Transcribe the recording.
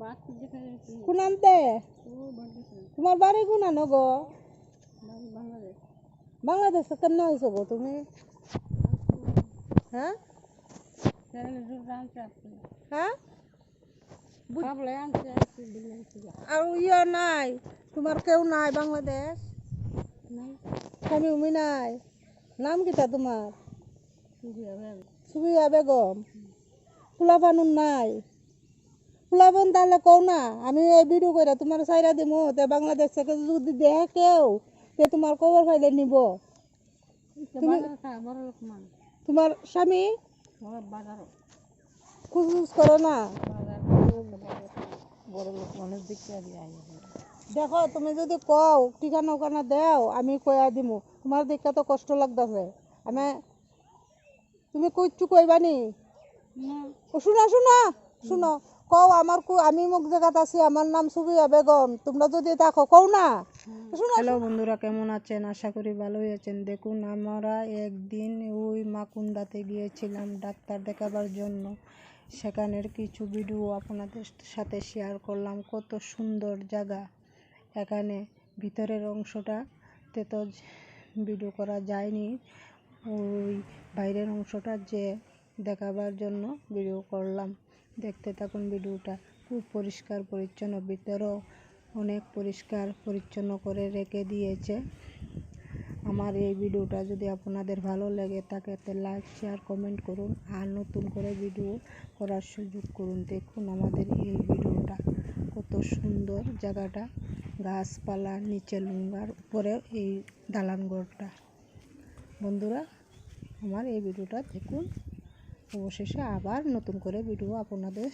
বাকি যেখানে কোনানতে ও বাড়িতে তোমার বাড়ি কোনানো গো বাংলাদেশ বাংলাদেশে কেমন হয়েছো গো তুমি হ্যাঁ তাহলে দুটো আনতে আসছে হ্যাঁ ভাবলে আনতে আসছে দিলে আর ইয়ে নাই তোমার কেউ নাই বাংলাদেশ নাই স্বামী উমি নাই নাম কিটা তোমার শুধু হবে সুবিয়া বেগম ফুলাবানুন নাই ফুলাবান তাহলে কও না আমি এই ভিডিও করে তোমার সাইরা দিমু তে বাংলাদেশ থেকে যদি দেখে কেউ তে তোমার খবর পাইলে নিব। মান তোমার স্বামী বড় করো না? দেখতে দেখো তুমি যদি কও ঠিকানা ওখানা দেও আমি কয়া দিমু। তোমার দেখে তো কষ্ট লাগতেছে। আমি তুমি কইছু কইবানি? শুনো শুনো শুনো। কও আমার কু আমি মুখ জায়গাত আছি আমার নাম সুবিয়া বেগম তোমরা যদি দেখো কও না? হ্যালো বন্ধুরা কেমন আছেন? আশা করি ভালোই আছেন। দেখুন আমরা একদিন ওই মাকুন্ডাতে গিয়েছিলাম ডাক্তার দেখাবার জন্য। সেখানের কিছু ভিডিও আপনাদের সাথে শেয়ার করলাম। কত সুন্দর জায়গা। এখানে ভিতরের অংশটাতে তো ভিডিও করা যায়নি। ওই বাইরের অংশটা যে দেখাবার জন্য ভিডিও করলাম। দেখতে থাকুন ভিডিওটা। খুব পরিষ্কার, পরিচ্ছন্ন। ভিতরেও অনেক পরিষ্কার, পরিচ্ছন্ন করে রেখে দিয়েছে। আমার এই ভিডিওটা যদি আপনাদের ভালো লেগে থাকে, তো লাইক, শেয়ার, কমেন্ট করুন। আর নতুন করে ভিডিও করার সুযোগ করুন। দেখুন আমাদের এই ভিডিওটা কত সুন্দর জায়গাটা। গাছপালা, নিচে লুঙ্গার, উপরে এই দালান ঘরটা। বন্ধুরা, আমার এই ভিডিওটা দেখুন। অবশেষে আবার নতুন করে ভিডিও আপনাদের